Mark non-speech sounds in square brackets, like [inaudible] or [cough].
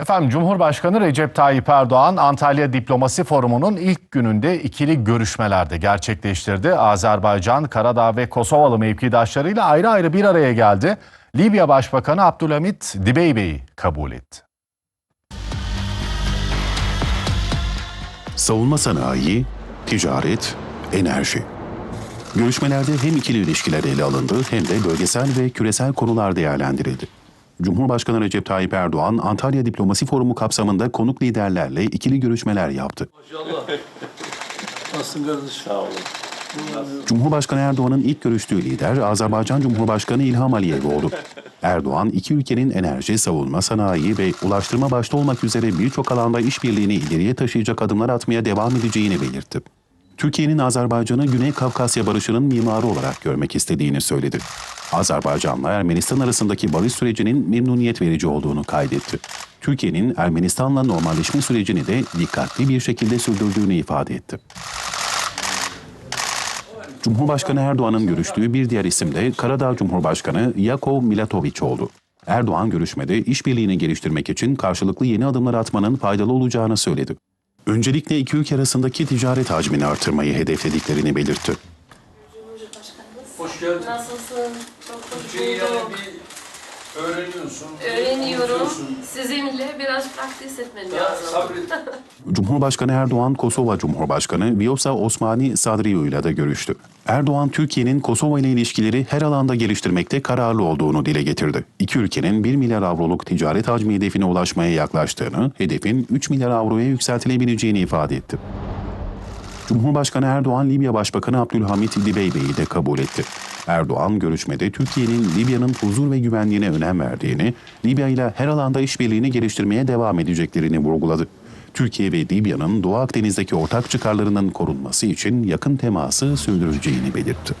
Efendim Cumhurbaşkanı Recep Tayyip Erdoğan Antalya Diplomasi Forumu'nun ilk gününde ikili görüşmelerde gerçekleştirdi. Azerbaycan, Karadağ ve Kosovalı mevkidaşlarıyla ayrı ayrı bir araya geldi. Libya Başbakanı Abdülhamit Dibeybe'yi kabul etti. Savunma sanayi, ticaret, enerji. Görüşmelerde hem ikili ilişkiler ele alındı hem de bölgesel ve küresel konular değerlendirildi. Cumhurbaşkanı Recep Tayyip Erdoğan, Antalya Diplomasi Forumu kapsamında konuk liderlerle ikili görüşmeler yaptı. [laughs] Nasılsın kardeşim? Sağ olun. Cumhurbaşkanı Erdoğan'ın ilk görüştüğü lider Azerbaycan Cumhurbaşkanı İlham Aliyev oldu. Erdoğan, iki ülkenin enerji, savunma, sanayi ve ulaştırma başta olmak üzere birçok alanda işbirliğini ileriye taşıyacak adımlar atmaya devam edeceğini belirtti. Türkiye'nin Azerbaycan'ı Güney Kafkasya barışının mimarı olarak görmek istediğini söyledi. Azerbaycan'la Ermenistan arasındaki barış sürecinin memnuniyet verici olduğunu kaydetti. Türkiye'nin Ermenistan'la normalleşme sürecini de dikkatli bir şekilde sürdürdüğünü ifade etti. Cumhurbaşkanı Erdoğan'ın görüştüğü bir diğer isim de Karadağ Cumhurbaşkanı Yakov Milatovic oldu. Erdoğan görüşmede işbirliğini geliştirmek için karşılıklı yeni adımlar atmanın faydalı olacağını söyledi. Öncelikle iki ülke arasındaki ticaret hacmini artırmayı hedeflediklerini belirtti. Hoş geldin. Nasılsın? Çok hoş bulduk. Öğreniyorsun. Öğreniyorum. Sizinle biraz praktis etmem Ya lazım. sabret. [laughs] Cumhurbaşkanı Erdoğan, Kosova Cumhurbaşkanı Vjosa Osmani Sadriu ile de görüştü. Erdoğan, Türkiye'nin Kosova ile ilişkileri her alanda geliştirmekte kararlı olduğunu dile getirdi. İki ülkenin 1 milyar avroluk ticaret hacmi hedefine ulaşmaya yaklaştığını, hedefin 3 milyar avroya yükseltilebileceğini ifade etti. Cumhurbaşkanı Erdoğan, Libya Başbakanı Abdülhamit Dibeybe'yi de kabul etti. Erdoğan, görüşmede Türkiye'nin Libya'nın huzur ve güvenliğine önem verdiğini, Libya ile her alanda işbirliğini geliştirmeye devam edeceklerini vurguladı. Türkiye ve Libya'nın Doğu Akdeniz'deki ortak çıkarlarının korunması için yakın teması sürdüreceğini belirtti.